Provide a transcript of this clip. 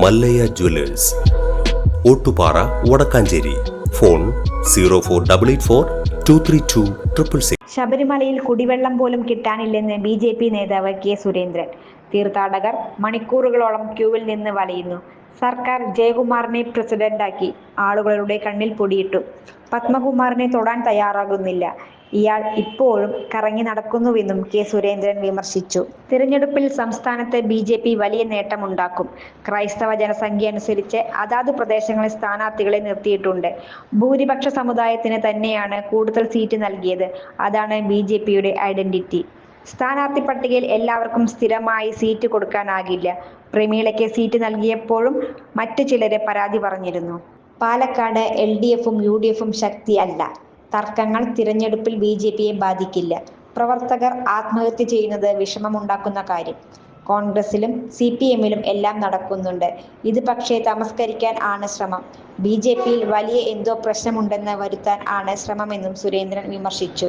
Mallayya jewellers. Ottupara Vadakkanchery. Phone zero four double eight four two three two triple six ശബരിമലയിൽ കുടിവെള്ളം പോലും കിട്ടാനില്ലെന്ന് B J P നേതാവ് K Surendran. തീർത്ഥാടകർ മണിക്കൂറുകളോളം ക്യൂവിൽ നിന്ന് വലയുന്നു. സർക്കാർ ജയകുമാറിനെ പ്രസിഡന്റാക്കി. ആളുകളുടെ കണ്ണിൽ പൊടിയിട്ടു. പത്മകുമാറിനെ തൊടാൻ തയ്യാറാകുന്നില്ല. ഇയാൾ ഇപ്പോഴും കറങ്ങി നടക്കുന്നുവെന്നും കെ. സുരേന്ദ്രൻ വിമർശിച്ചു. തിരഞ്ഞെടുപ്പിൽ സംസ്ഥാനത്ത് ബി ജെ പി വലിയ നേട്ടമുണ്ടാക്കും. ക്രൈസ്തവ ജനസംഖ്യ അനുസരിച്ച് അതാത് പ്രദേശങ്ങളിൽ സ്ഥാനാർത്ഥികളെ നിർത്തിയിട്ടുണ്ട്. ഭൂരിപക്ഷ സമുദായത്തിന് തന്നെയാണ് കൂടുതൽ സീറ്റ് നൽകിയത്. അതാണ് ബി ഐഡന്റിറ്റി. സ്ഥാനാർത്ഥി പട്ടികയിൽ എല്ലാവർക്കും സ്ഥിരമായി സീറ്റ് കൊടുക്കാനാകില്ല. പ്രമീളയ്ക്ക് സീറ്റ് നൽകിയപ്പോഴും മറ്റു ചിലരെ പരാതി പറഞ്ഞിരുന്നു. പാലക്കാട് എൽ ഡി എഫും യു ഡി എഫും ശക്തിയല്ല. തർക്കങ്ങൾ തിരഞ്ഞെടുപ്പിൽ ബി ജെ പിയെ ബാധിക്കില്ല. പ്രവർത്തകർ ആത്മഹത്യ ചെയ്യുന്നത് വിഷമമുണ്ടാക്കുന്ന കാര്യം. കോൺഗ്രസിലും സി പി എമ്മിലും എല്ലാം നടക്കുന്നുണ്ട്. ഇത് പക്ഷേ തമസ്കരിക്കാൻ ആണ് ശ്രമം. ബി ജെ പിയിൽ വലിയ എന്തോ പ്രശ്നമുണ്ടെന്ന് വരുത്താൻ ആണ് ശ്രമമെന്നും സുരേന്ദ്രൻ വിമർശിച്ചു.